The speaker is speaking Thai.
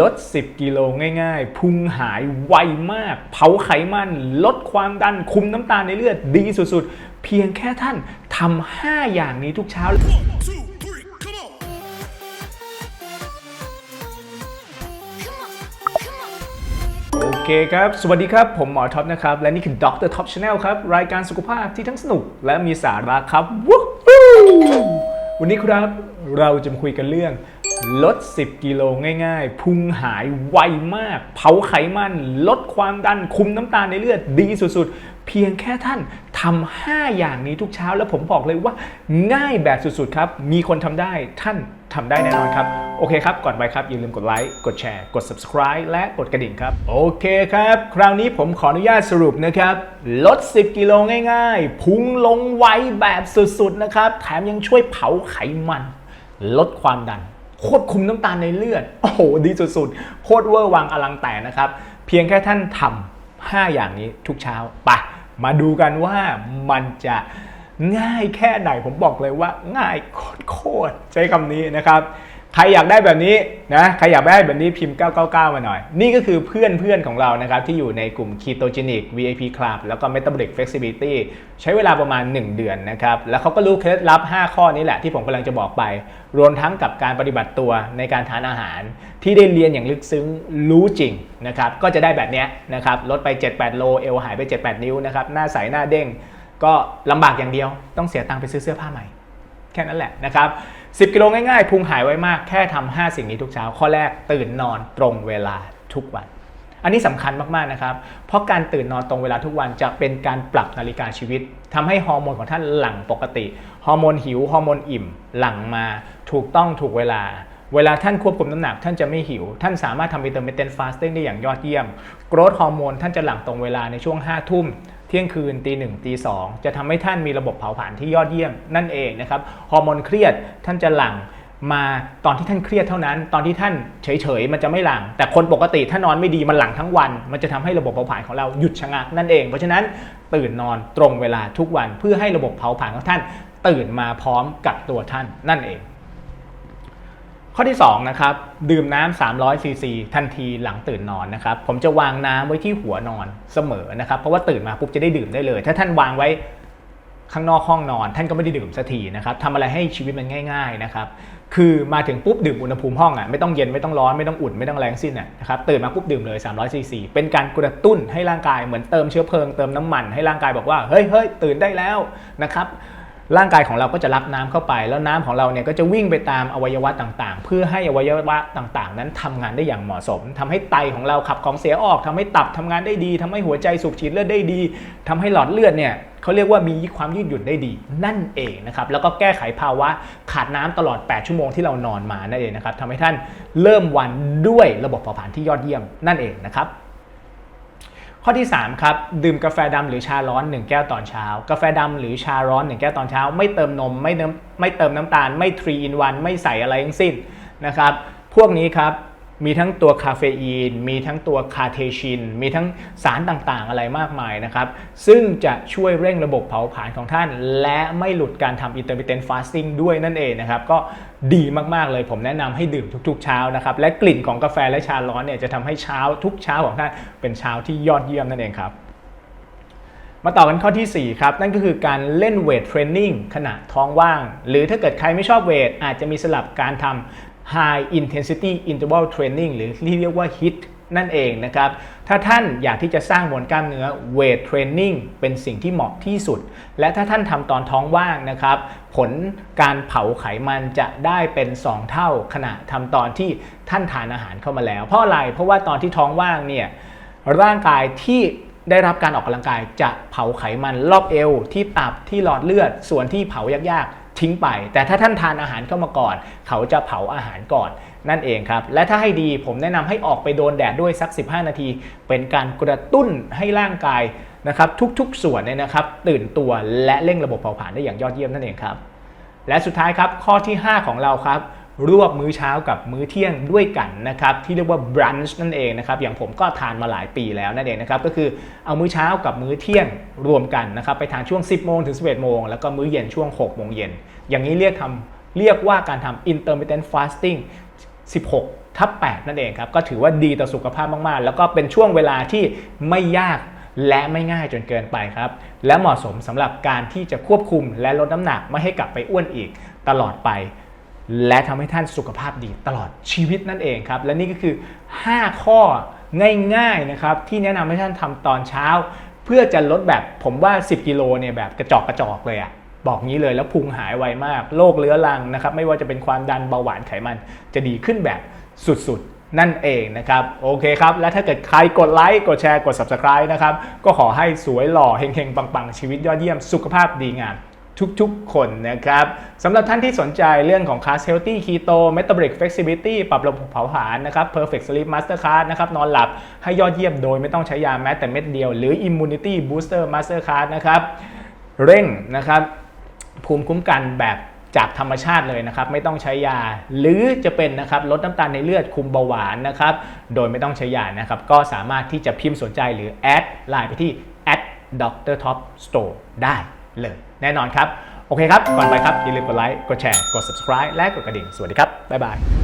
ลด 10 กิโลง่ายๆ พุงหายไวมาก เผาไขมัน ลดความดัน คุมน้ำตาลในเลือดดีสุดๆ เพียงแค่ท่านทำ5อย่างนี้ทุกเช้า โอเคครับ สวัสดีครับ ผมหมอท็อปนะครับ และนี่คือด็อกเตอร์ท็อปชาแนลครับ รายการสุขภาพที่ทั้งสนุกและมีสาระครับวู้ฮู้วันนี้ครับเราจะมาคุยกันเรื่อง ลด 10 กิโลง่ายๆ พุงหายไวมาก เผาไขมัน ลดความดัน คุมน้ำตาลในเลือดดีสุดๆ เพียงแค่ท่านทำ5อย่างนี้ทุกเช้า แล้วผมบอกเลยว่าง่ายแบบสุดๆ ครับ มีคนทำได้ท่านทำได้แน่นอนครับ โอเคครับ ก่อนไปครับ อย่าลืมกดไลค์ กดแชร์ กด subscribe และกดกระดิ่งครับ โอเคครับ คราวนี้ผมขออนุญาตสรุปนะครับ ลด 10 กิโลง่ายๆ พุงลงไวแบบสุดๆนะครับ แถมยังช่วยเผาไขมัน ลดความดัน ควบคุมน้ำตาลในเลือด โอ้โห ดีสุดๆ โคตรเวอร์วังอลังแต่นะครับ เพียงแค่ท่านทำ5อย่างนี้ทุกเช้าไปมาดูกันว่ามันจะง่ายแค่ไหนผมบอกเลยว่าง่ายโคตรๆใช้คำนี้นะครับ ใครอยากได้แบบนี้นะใครอยากได้แบบนี้พิมพ์ 999 มาหน่อย นี่ก็คือเพื่อนเพื่อนของเรานะครับ ที่อยู่ในกลุ่ม Ketogenic VIP Club แล้วก็ Metabolic Flexibility ใช้เวลาประมาณ 1 เดือนนะครับ แล้วเขาก็รู้เคล็ดลับ 5 ข้อนี้แหละที่ผมกำลังจะบอกไป รวมทั้งกับการปฏิบัติตัวในการทานอาหาร ที่ได้เรียนอย่างลึกซึ้งรู้จริงนะครับก็จะได้แบบนี้นะครับลดไป 7-8 โลเอวหายไป 7-8 นิ้วนะครับหน้าใสหน้าเด้งก็ลำบากอย่างเดียว ต้องเสียตังค์ไปซื้อเสื้อผ้าใหม่ แค่นั้นแหละนะครับ 10 กิโลง่ายๆพุงหายไวมากแค่ทำ5สิ่งนี้ทุกเช้า ข้อแรกตื่นนอนตรงเวลาทุกวัน อันนี้สำคัญมากๆนะครับ เพราะการตื่นนอนตรงเวลาทุกวันจะเป็นการปรับนาฬิกาชีวิตทำให้ฮอร์โมนของท่านหลั่งปกติฮอร์โมนหิวฮอร์โมนอิ่มหลั่งมาถูกต้องถูกเวลาเวลาท่านควบคุมน้ำหนักท่านจะไม่หิว ท่านสามารถทำ intermittent fasting ได้อย่างยอดเยี่ยม growth ฮอร์โมนท่านจะหลั่งตรงเวลาในช่วง 5 ทุ่ม เที่ยงคืนตีหนึ่งตีสองจะทำให้ท่านมีระบบเผาผลาญที่ยอดเยี่ยมนั่นเองนะครับฮอร์โมนเครียดท่านจะหลั่งมาตอนที่ท่านเครียดเท่านั้น ตอนที่ท่านเฉยๆมันจะไม่หลั่งแต่คนปกติถ้านอนไม่ดีมันหลั่งทั้งวัน มันจะทำให้ระบบเผาผลาญของเราหยุดชะงักนั่นเอง เพราะฉะนั้นตื่นนอนตรงเวลาทุกวันเพื่อให้ระบบเผาผลาญของท่าน ตื่นมาพร้อมกับตัวท่านนั่นเอง ข้อที่2นะครับดื่มน้ำ300 ซีซีทันทีหลังตื่นนอนนะครับผมจะวางน้ำไว้ที่หัวนอนเสมอนะครับเพราะว่าตื่นมาปุ๊บจะได้ดื่มได้เลย ถ้าท่านวางไว้ข้างนอกห้องนอน ท่านก็ไม่ได้ดื่มสักทีนะครับทำอะไรให้ชีวิตมันง่าย ๆนะครับ คือมาถึงปุ๊บดื่มอุณหภูมิห้องอะไม่ต้องเย็นไม่ต้องร้อนไม่ต้องอุ่นไม่ต้องแรงสิ้นอะนะครับตื่นมาปุ๊บดื่มเลย 300ซีซีเป็นการกระตุ้นให้ร่างกายเหมือนเติมเชื้อเพลิงเติมน้ำมันให้ร่างกายบอกว่าเฮ้ยเฮ้ยตื่นได้แล้วนะครับ ร่างกายของเราก็จะรับน้ำเข้าไป แล้วน้ำของเราเนี่ยก็จะวิ่งไปตามอวัยวะต่างๆ เพื่อให้อวัยวะต่างๆ นั้นทำงานได้อย่างเหมาะสมทำให้ไตของเราขับของเสียออกทำให้ตับทำงานได้ดีทำให้หัวใจสูบฉีดเลือดได้ดีทำให้หลอดเลือดเนี่ยเขาเรียกว่ามีความยืดหยุ่นได้ดี นั่นเองนะครับแล้วก็แก้ไขภาวะขาดน้ำตลอด 8 ชั่วโมงที่เรานอนมานั่นเองนะครับทำให้ท่านเริ่มวันด้วยระบบเผาผลาญที่ยอดเยี่ยมนั่นเองนะครับ ข้อที่ 3 ครับ ดื่มกาแฟดำหรือชาร้อน 1 แก้วตอนเช้า กาแฟดำหรือชาร้อน 1 แก้วตอนเช้า ไม่เติมนม ไม่เติมไม่เติมน้ำตาล ไม่3 in 1ไม่ใส่อะไรทั้งสิ้นนะครับ พวกนี้ครับมีทั้งตัวคาเฟอีน มีทั้งตัวคาเทชิน มีทั้งสารต่างๆ อะไรมากมายนะครับ ซึ่งจะช่วยเร่งระบบเผาผลาญของท่าน และไม่หลุดการทำ intermittent fasting ด้วยนั่นเองนะครับ ก็ ดีมากๆเลย ผมแนะนำให้ดื่มทุก ๆ เช้านะครับและกลิ่นของกาแฟและชาร้อนเนี่ยจะทำให้เช้าทุกเช้าของท่านเป็นเช้าที่ยอดเยี่ยมนั่นเองครับมาต่อกันข้อทีสี่ 4 ครับ นั่นก็คือการเล่นเวทเทรนนิ่งขณะท้องว่าง หรือถ้าเกิดใครไม่ชอบเวทอาจจะมีสลับการทำ High Intensity Interval Training หรือที่เรียกว่า HIIT นั่นเองนะครับ ถ้าท่านอยากที่จะสร้างมวลกล้ามเนื้อเวทเทรนนิ่งเป็นสิ่งที่เหมาะที่สุด และถ้าท่านทำตอนท้องว่างนะครับ ผลการเผาไขมันจะได้เป็น 2 เท่าขณะทำตอนที่ท่านทานอาหารเข้ามาแล้ว เพราะอะไร เพราะว่าตอนที่ท้องว่างเนี่ยร่างกายที่ได้รับการออกกำลังกายจะเผาไขมันรอบเอว ที่ตับที่หลอดเลือด ส่วนที่เผายากๆทิ้งไป แต่ถ้าท่านทานอาหารเข้ามาก่อน เขาจะเผาอาหารก่อน นั่นเองครับ และถ้าให้ดีผมแนะนำให้ออกไปโดนแดดด้วยสัก 15 นาที เป็นการกระตุ้นให้ร่างกายนะครับทุกๆส่วนเนี่ยนะครับ ตื่นตัวและเร่งระบบเผาผลาญได้อย่างยอดเยี่ยมนั่นเองครับ และสุดท้ายครับข้อที่ 5 ของเราครับรวบมื้อเช้ากับมื้อเที่ยงด้วยกันนะครับที่เรียกว่า brunch นั่นเองนะครับอย่างผมก็ทานมาหลายปีแล้วนั่นเองนะครับก็คือเอามื้อเช้ากับมื้อเที่ยงรวมกันนะครับไปทานช่วง 10 โมงถึง 11 โมง แล้วก็มื้อเย็นช่วง 6 โมงเย็น อย่างนี้เรียกทำเรียกว่าการทำ intermittent fasting 16ทับ8นั่นเองครับ ก็ถือว่าดีต่อสุขภาพมาก ๆ แล้วก็เป็นช่วงเวลาที่ไม่ยากและไม่ง่ายจนเกินไปครับ และเหมาะสมสำหรับการที่จะควบคุมและลดน้ำหนักไม่ให้กลับไปอ้วนอีกตลอดไป และทำให้ท่านสุขภาพดีตลอดชีวิตนั่นเองครับ และนี่ก็คือ 5 ข้อง่ายๆนะครับที่แนะนำให้ท่านทำตอนเช้า เพื่อจะลดแบบผมว่า 10 กิโลเนี่ยแบบกระจอกกระจอกเลยอะ บอกงี้เลยแล้วพุงหายไวมากโรคเรื้อรังนะครับไม่ว่าจะเป็นความดันเบาหวานไขมัน จะดีขึ้นแบบสุดๆ นั่นเองนะครับโอเคครับ และถ้าเกิดใครกดไลค์กดแชร์กด Subscribe นะครับก็ขอให้สวยหล่อเฮงๆ ปังๆ ชีวิตยอดเยี่ยมสุขภาพดีงามทุกๆ คนนะครับสำหรับท่านที่สนใจเรื่องของ Class Healthy Keto Metabolic Flexibility ปรับระบบเผาผลาญนะครับ Perfect Sleep Master Class นะครับนอนหลับให้ยอดเยี่ยมโดยไม่ต้องใช้ยาแม้แต่เม็ดเดียว หรือ Immunity Booster Master Class นะครับเร่งนะครับ ภูมิคุ้มกันแบบจากธรรมชาติเลยนะครับ ไม่ต้องใช้ยา หรือจะเป็นนะครับลดน้ำตาลในเลือดคุมเบาหวานนะครับ โดยไม่ต้องใช้ยานะครับ ก็สามารถที่จะพิมพ์สนใจหรือแอดไลน์ไปที่ Dr. Top Store ได้เลยแน่นอนครับ โอเคครับ ก่อนไปครับ อย่าลืมกดไลค์ กดแชร์ กด subscribe และกดกระดิ่ง สวัสดีครับ บ๊ายบาย